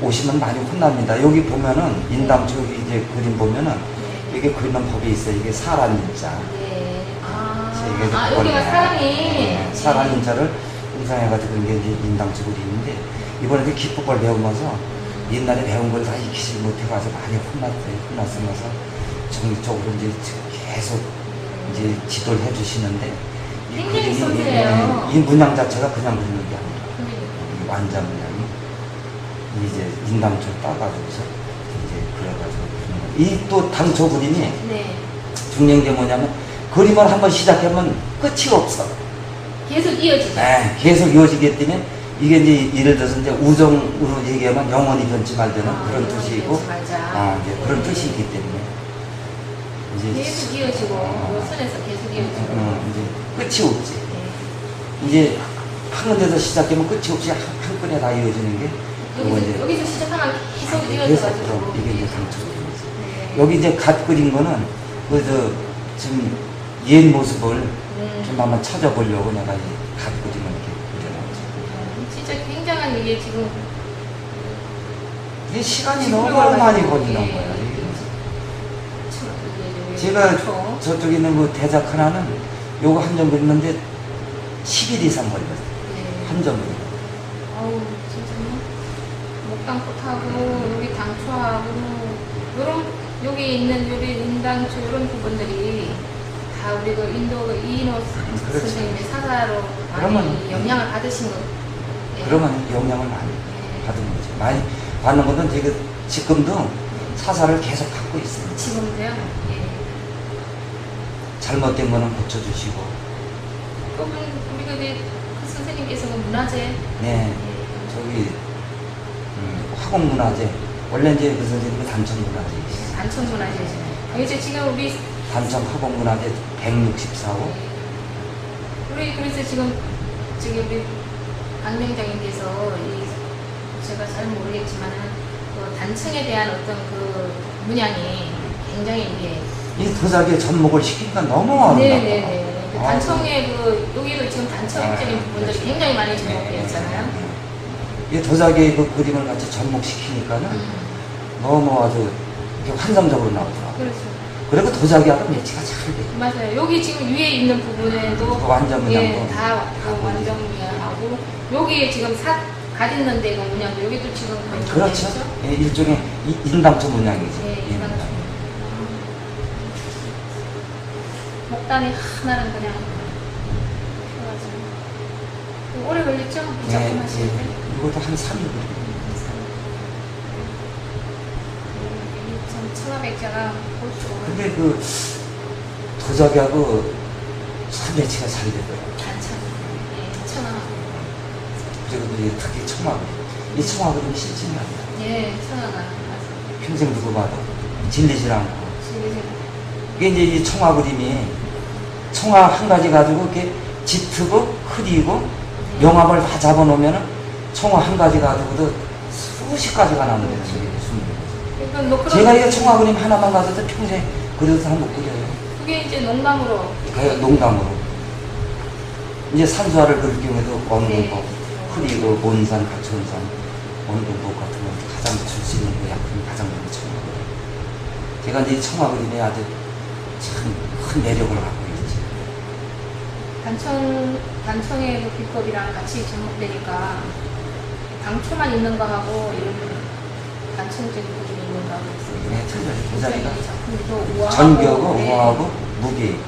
오시면 많이 혼납니다. 여기 보면은 인당 저기 이제 그림 보면은 이게 그리는 법이 있어요. 이게 사람 인자. 네. 아, 이게 아그 여기가 사랑이. 네, 사람 인자를 인상해가지고 그런 게 이제 인당적으로 있는데 이번에 이제 기법을 배우면서 옛날에 배운 걸 다 익히지 못해가지고 많이 혼났어요. 혼났으면서 정식적으로 이제 계속 이제 지도를 해주시는데 이 굉장히 그림이 섬세해요. 이 문양 자체가 그냥 그리는 게 아니라 이 완자 문양 이 이제 인당초 따가지고서 이제 그려가지고 이 또 당초 그림이 네. 중요한 게 뭐냐면 그림을 한번 시작하면 끝이 없어. 계속 이어지죠. 네, 계속 이어지기 때문에 이게 이제 예를 들어서 이제 우정으로 얘기하면 영원히 변치 말자는 아, 그런 뜻이고. 아, 이제 그런 네. 뜻이 있기 때문에 이제 계속 이어지고 요 선에서 계속 이어지고. 어, 이제 끝이 없지. 네. 이제 한 군데서 시작하면 끝이 없이 한, 한 건에 다 이어지는 게 여기서, 여기서 시작하면 계속 계속 이어져가지고. 그럼 이게 이제 그림이지. 네. 여기 이제 갓 그린 거는 그저 지금 옛 모습을 음. 좀 한번 찾아보려고 내가 이갓 그림을 이렇게 그려놨지. 음, 진짜 굉장한 이게 지금 이게 시간이 지금 너무 많이 걸리는 예. 거야. 이게. 참 이게 제가 그렇죠. 저쪽에 있는 그 대작 하나는 요거 한 점 그렸는데 10일 이상 걸렸어요. 네. 한 점으로. 아우 진짜 목당꽃하고 여기 당초하고 요런 여기 있는 요리 인당초 이런 부분들이 다 우리 그 인도 그 이인호 그렇죠. 선생님의 사사로 많이 영향을 받으신 거. 예. 그러면 영향을 많이 예. 받은 거죠. 많이 받는 것은 지금, 지금도 사사를 계속 갖고 있어요. 지금도요. 예. 잘못된 거는 고쳐주시고. 그분 우리가 그 선생님께서 는 문화재. 네. 예. 저기, 음, 화곡문화재. 원래 이제 그 선생님이 단천 문화재 있어요. 단천 문화재. 이제 지금 우리 단천 화곡문화재 164호. 우리 그래서 지금 저기 우리 강명장님께서 이 제가 잘 모르겠지만은 그 단층에 대한 어떤 그 문양이 굉장히 이게 이 도자기에 접목을 시키니까 너무 어렵다. 네네네 그 아, 단청의 그 여기도 지금 단청적인 아, 부분들이 그렇죠. 굉장히 많이 접목되어 있잖아요. 이 도자기에 그 그림을 같이 접목시키니까는 음, 너무 아주 이렇게 환상적으로 나오더라고요. 그렇죠. 그리고 도자기하고 매치가 잘 돼. 맞아요. 여기 지금 위에 있는 부분에도 그 완전 예, 문양도 다 하고 완전 문양하고 여기에 지금 삿갓 있는 데가 문양도 여기도 지금 거의 그렇죠. 문양이죠? 예, 일종의 이- 인당초 문양이지. 예, 이 인간적. 문양. 목단이 하나는 그냥 오래 걸렸죠? 이 예, 작품 하실 때? 예. 이것도 한 3일. 참 천하백자가 근데 그 도자기하고 참 매치가 잘 되더라고요. 특히 청아그림. 이 청아그림이 실증이 안 나. 예, 천하가. 평생 누구 봐도 질리질 않고. 지금 이게 이제 이 청아 그림이 청아 한 가지 가지고 이렇게 짙고 흐리고 영합을 다 잡아놓으면은 청아 한 가지 가지고도 수십 가지가 무슨 그러니까 뭐 그런 제가 이 그림 하나만 가져도 평생 그려서 한못 그려요. 그게 이제 농담으로 그 농담으로. 이제 산수화를 그릴 경우에도 네. 뭐 흐리고 몬산, 가천산, 원동복 같은 거 가장 줄수 있는 그 약품이 가장 청아 그림. 제가 이제 그림에 아주 참큰 매력을 갖고 있지. 단청 단청의 그 비법이랑 같이 접목되니까 당초만 있는 거하고 이런 단청적인 부분이 있는 거하고 있습니다. 네. 도자기가 작품이 더 우아하고 전교하고 네.